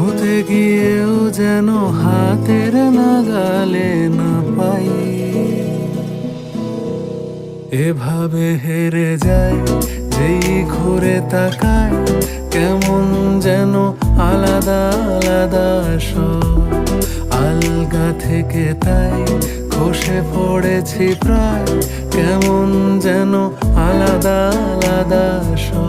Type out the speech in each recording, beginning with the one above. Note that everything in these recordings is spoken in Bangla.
ছুঁতে গিয়েও যেন হাতের নাগালে না পাই। এভাবে হেরে যায় যেই ঘুরে তাকায় কেমন যেন আলাদা আলাদা সব। আলগা থেকে তাই খসে পড়েছি প্রায়, কেমন যেন আলাদা আলাদা সব।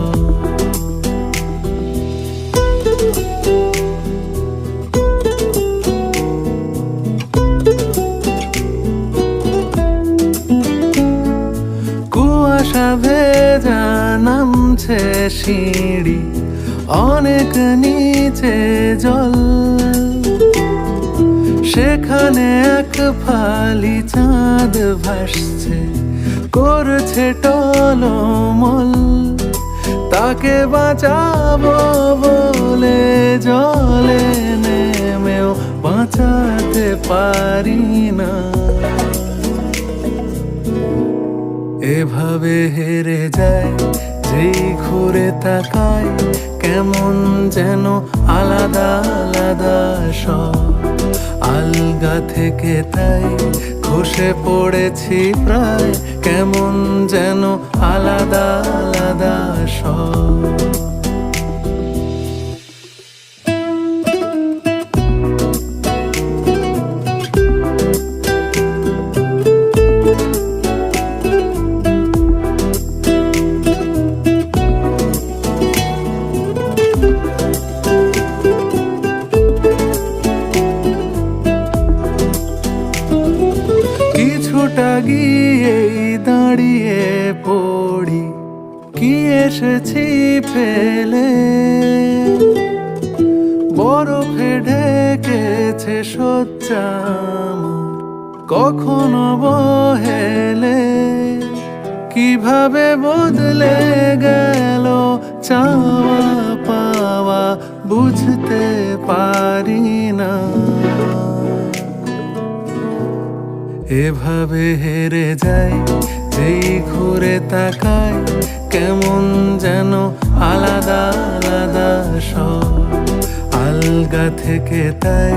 নামছে সিঁড়ি, অনেক নিচে জল। সেখানে এক ফালি চাঁদ ভাসছে, করছে টলমল। তাকে বাঁচাবো বলে জলে নেমেও বাঁচাতে পারি না। এভাবে হেরে যায় যেই ঘুরে তাকাই কেমন যেন আলাদা আলাদা সব। আলগা থেকে তাই খসে পড়েছি প্রায়, কেমন যেন আলাদা আলাদা সব। ঢেকেছে সজ্জা আমার, কখনো বহেলে কীভাবে বদলে গেল চাওয়া পাওয়া বুঝতে পারি না। এভাবে হেরে যাই যেই ঘুরে তাকায় কেমন যেন আলাদা আলাদা সব আলগা থেকে তাই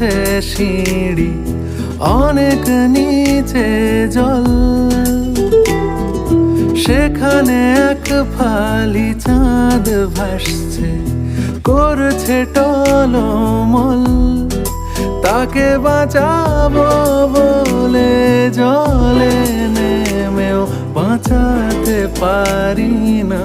গেছে সিঁড়ি, অনেক নিচে জল। সেখানে এক ফালি চাঁদ ভাসছে, করছে টলমল। তাকে বাঁচাবো বলে জলে নেমেও বাঁচাতে পারি না।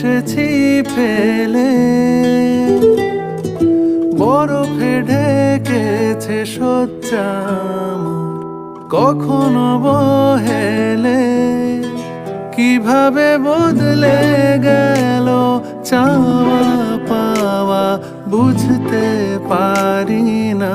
এসেছি ফেলে। বরফে ঢেকেছে সজ্জা আমার, কখনো বহেলে। কীভাবে বদলে গেল চাওয়া পাওয়া বুঝতে পারি না।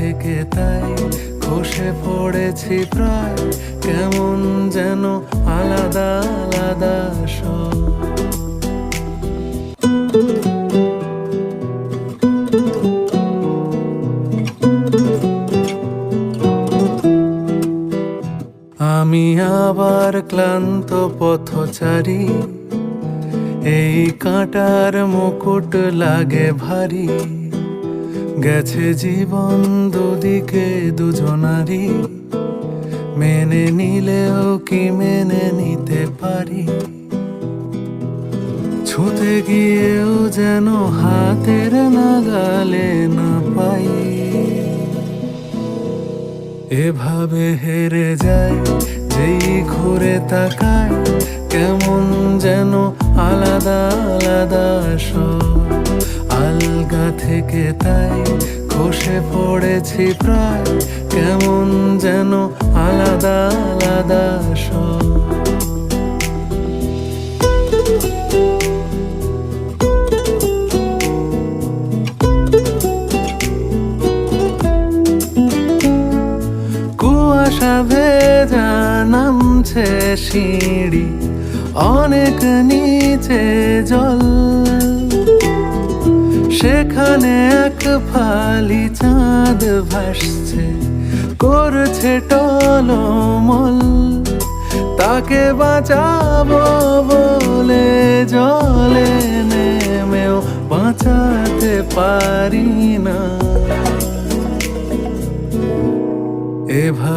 থেকে তাই খসে পড়েছি প্রায়। কেমন যেন আলাদা আলাদা সব। আমি আবার ক্লান্ত পথচারী। এই কাঁটার মুকুট লাগে ভারী। গেছে জীবন দুদিকে দুজনারই। মেনে নিলেও কি মেনে নিতে পারি? ছুতে গিয়েও যেন হাতের নাগালে না পাই। এভাবে হেরে যায়, যেই ঘুরে তাকায়, কেমন যেন আলাদা আলাদা সব। আলগা থেকে তাই খসে পড়েছি প্রায়। কেমন যেন আলাদা আলাদা সব। কুয়াশা ভেজা নামছে সিঁড়ি, অনেক নিচে জল। সেখানে এক ফালি চাঁদ ভাসছে, করছে টলমল। তাকে বাঁচাবো বলে জলে নেমেও বাঁচাতে পারি না। এভাবে